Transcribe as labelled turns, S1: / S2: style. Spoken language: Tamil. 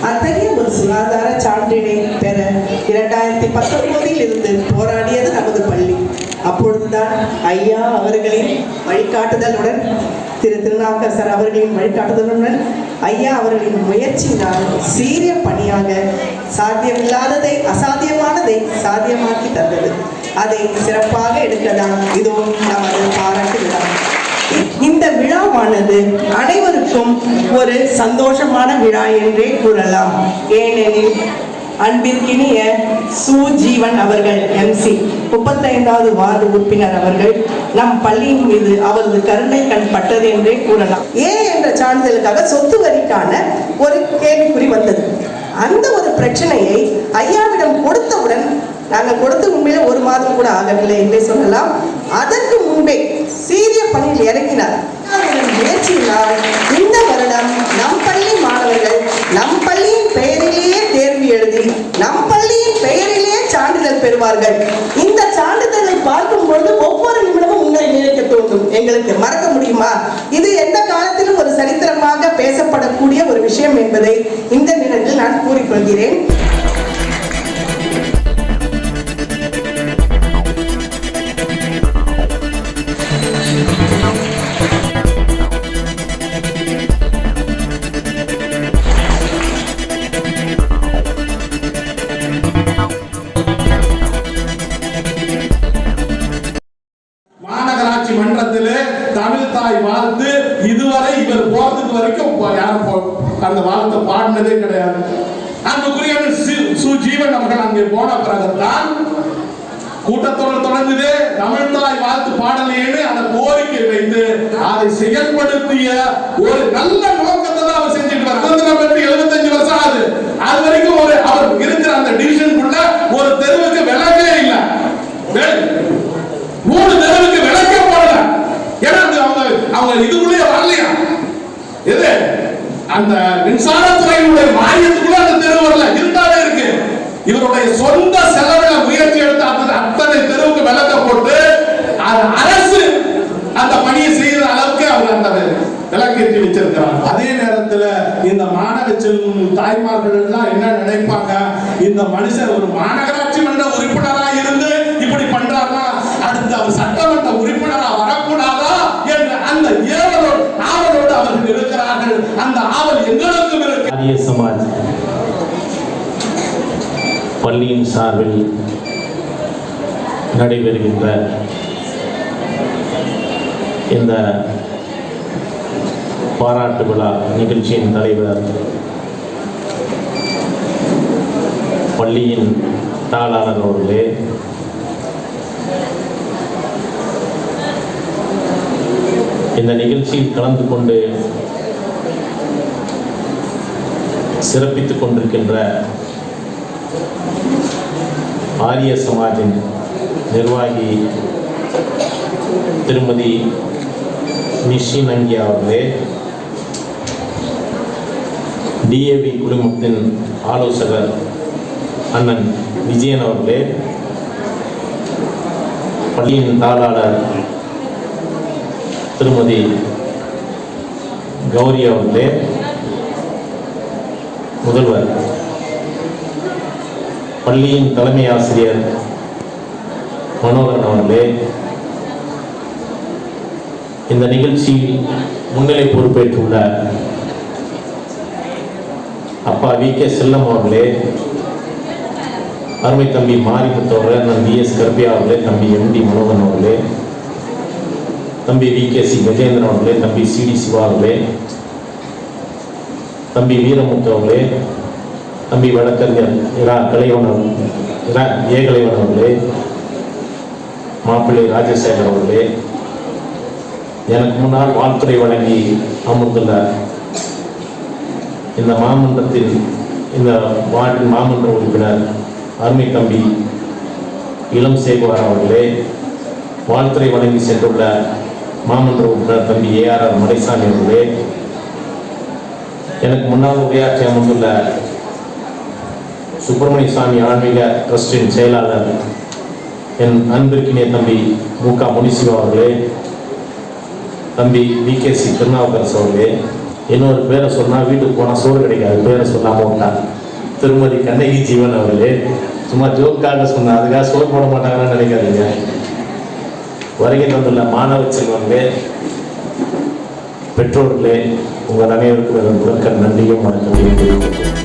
S1: அத்தகைய ஒரு சுகாதார சான்றினை பெற இரண்டாயிரத்தி பத்தொன்பதில் இருந்து போராடியது நமது பள்ளி. அப்பொழுதுதான் ஐயா அவர்களின் வழிகாட்டுதலுடன் திரு திருநாவுக்கரசர் அவர்களின் வழிகாட்டுதலுடன் ஐயா அவர்களின் முயற்சியினால் சீரிய பணியாக சாத்தியமில்லாததை அசாத்தியமானதை சாத்தியமாக்கி தந்தது. அதை சிறப்பாக எடுக்கதான் இதோ நமது பாராட்டு விழா. இந்த விழாவானது அனைவருக்கும் ஒரு சந்தோஷமான விழா என்றே கூறலாம். ஏனெனில் அன்பிற்கினிய சுஜீவன் அவர்கள் எம்சி முப்பத்தைந்தாவது வார்டு உறுப்பினர் அவர்கள் நம் பள்ளியின் மீது அவரது கருணை கண் பட்டது என்றே கூறலாம். ஏ என்ற சான்றிதழுக்காக சொத்து வரிக்கான ஒரு கேள்விக்குறி வந்தது. அந்த ஒரு பிரச்சனையை ஐயாவிடம் கொடுத்தவுடன் நாங்கள் கொடுத்து உண்மையில ஒரு மாதம் கூட ஆகவில்லை என்றே சொல்லலாம். அதற்கு முன்பே சீரிய பணியில் இறங்கினார். அவரின் இந்த வருடம் நம் பள்ளி மாணவர்கள் நம் பள்ளியின் பெயரிலேயே தேர்வு எழுதி நம் பள்ளியின் பெயரிலேயே சான்றிதழ் பெறுவார்கள். இந்த சான்றிதழை பார்க்கும் பொழுது ஒவ்வொரு நிமிடமும் உங்களை நினைக்க தோன்றும். எங்களுக்கு மறக்க முடியுமா? இது எந்த காலத்திலும் ஒரு சரித்திரமாக பேசப்படக்கூடிய ஒரு விஷயம் என்பதை இந்த நேரத்தில் நான் கூறிக்கொள்கிறேன்.
S2: மாநகராட்சி தமிழ் தாய் வாழ்த்து இதுவரை இவர் போறதுக்கு வரைக்கும் யாரும் அந்த வாழ்த்தை பாடினதே கிடையாது. அன்புக்குரிய சுஜீவன் அவர்கள் அங்கே போன பிறகுதான் கூட்டத்தொடர் தொடர்ந்தது தமிழ் தாய் வாழ்த்து பாடலையேன்னு அந்த கோரிக்கை வைத்து அதை செயல்படுத்திய ஒரு நல்ல நோக்கத்தை தான் அவர் செஞ்சுட்டு வர சுதந்திரம் பெற்று 75 வருஷம் ஆகுது. அது வரைக்கும் ஒரு அவர் இருக்கிற அந்த டிவிஷனுக்குள்ள ஒரு தெருவுக்கு விளக்கே இல்லை வெ- மூணு தெருவுக்கு விளக்கே போடல ஏன்னா அது அவங்க அவங்க இதுக்குள்ளே வரலையா எது? அந்த மின்சாரத்துறையினுடைய மானியத்துக்குள்ள அந்த தெரு வரல இருந்தாலே இருக்கு. இவருடைய சொந்த செலவில் முயற்சி எடுத்து அந்த அத்தனை தெருவுக்கு விளக்க போட்டு அது அரசு அந்த பணியை செய்யற அளவுக்கு அவர் அந்த விளக்கேற்றி வச்சிருக்கிறார். அதே நேரத்துல இந்த மாணவ செல்வம் தாய்மார்கள் எல்லாம் என்ன நினைப்பாங்க? இந்த மனுஷன் ஒரு மாநகராட்சி மன்ற உறுப்பினராக இருந்து இப்படி பண்றாருன்னா அடுத்து அவர் சட்டமன்ற உறுப்பினரா வரக்கூடாதா என்ற அந்த ஏவலோடு ஆவலோடு அவர்கள் இருக்கிறார்கள் அந்த ஆவல் எங்களுக்கும் இருக்கு
S3: ஆரிய சமாஜ் பள்ளியின் சார்பில் நடைபெறுகின்ற இந்த பாராட்டு விழா நிகழ்ச்சியின் தலைவர் பள்ளியின் தாளாளர் அவர்களே இந்த நிகழ்ச்சியில் கலந்து கொண்டு சிறப்பித்துக் கொண்டிருக்கின்ற ஆரிய சமாஜின் நிர்வாகி திருமதி நிஷி நங்கி அவர்களே டிஏவி குழுமத்தின் ஆலோசகர் அண்ணன் விஜயன் அவர்களே பள்ளியின் தாளாளர் திருமதி கௌரி அவர்களே முதல்வர் பள்ளியின் தலைமை ஆசிரியர் மனோகரன் அவர்களே இந்த நிகழ்ச்சியில் முன்னிலை பொறுப்பேற்றுள்ள அப்பா வி. கே. செல்லம் அவர்களே அருமை தம்பி மாரிமுத்து அவர்களே அண்ணன் வி. எஸ். கர்பியா அவர்களே தம்பி எம். டி. மனோகரன் அவர்களே தம்பி வி. கே. சி. கஜேந்திரன் அவர்களே தம்பி சி. டி. சிவா அவர்களே தம்பி வீரமுத்து அவர்களே தம்பி வழக்கறிஞர் இரா கலைவனம் இரா ஏ கலைவன் அவர்களே மாப்பிள்ளை ராஜசேகர் அவர்களே எனக்கு முன்னால் வாழ்த்துறை வழங்கி அமர்ந்துள்ளார் இந்த மாமன்றத்தில் இந்த வார்டின் மாமன்ற உறுப்பினர் அருமை தம்பி இளம் சேகுவார் அவர்களே வாழ்த்துறை வழங்கி சென்றுள்ள மாமன்ற உறுப்பினர் தம்பி ஏஆர்ஆர் மலைசாமி அவர்களே எனக்கு முன்னால் உரையாற்றி அமர்ந்துள்ள சுப்பிரமணிய சுவாமி ஆன்மீக ட்ரஸ்டின் செயலாளர் என் அன்பிற்கினிய தம்பி மு க முனிசிவா அவர்களே தம்பி வி கே சி திருநாவுக்கரசு அவர்களே இன்னொரு பேரை சொன்னால் வீட்டுக்கு போனால் சோறு கிடைக்காது பேரை சொல்லாம விட்டார். திருமதி கண்ணகி ஜீவன் அவர்களே சும்மா ஜோக்காக சொன்னா அதுக்காக சோறு போட மாட்டாங்கன்னு நினைக்காதீங்க. வருகை தந்துள்ள மாணவ செல்வங்களே பெற்றோர்களே உங்கள் அனைவருக்கும் முதற்க நன்றியும் வணக்கம்